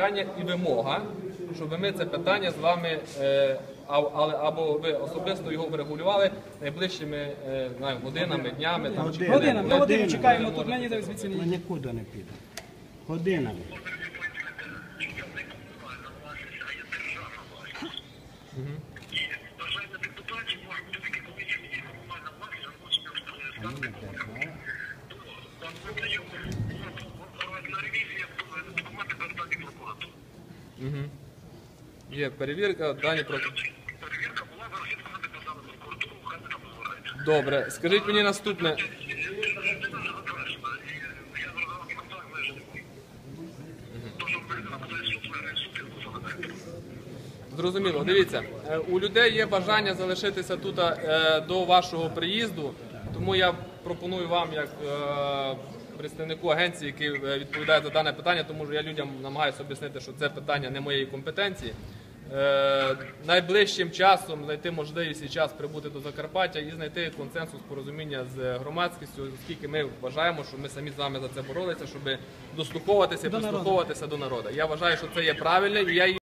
прохання і вимога, щоб ми це питання з вами е, але або ви особисто його врегулювали найближчими е, знаю, годинами, днями там, чи Годинами, ми годину чекаємо тут, ми ніде звідси Ми нікуди не підемо. Годинами. Бажання депутатів Є перевірка, дані про. Перевірка була, всі документи передали прокуратуру, хай не там розбирається. Добре, скажіть мені наступне. Зрозуміло, дивіться, е, у людей є бажання залишитися тут е, до вашого приїзду, тому я пропоную вам, як е, представнику агенції, який е, відповідає за дане питання, тому що я людям намагаюся об'яснити, що це питання не моєї компетенції. е, Найближчим часом знайти можливість і час прибути до Закарпаття і знайти консенсус порозуміння з громадськістю, оскільки ми вважаємо, що ми самі з вами за це боролися, щоб дослуховуватися і прислуховуватися до народу. Я вважаю, що це є правильне, і я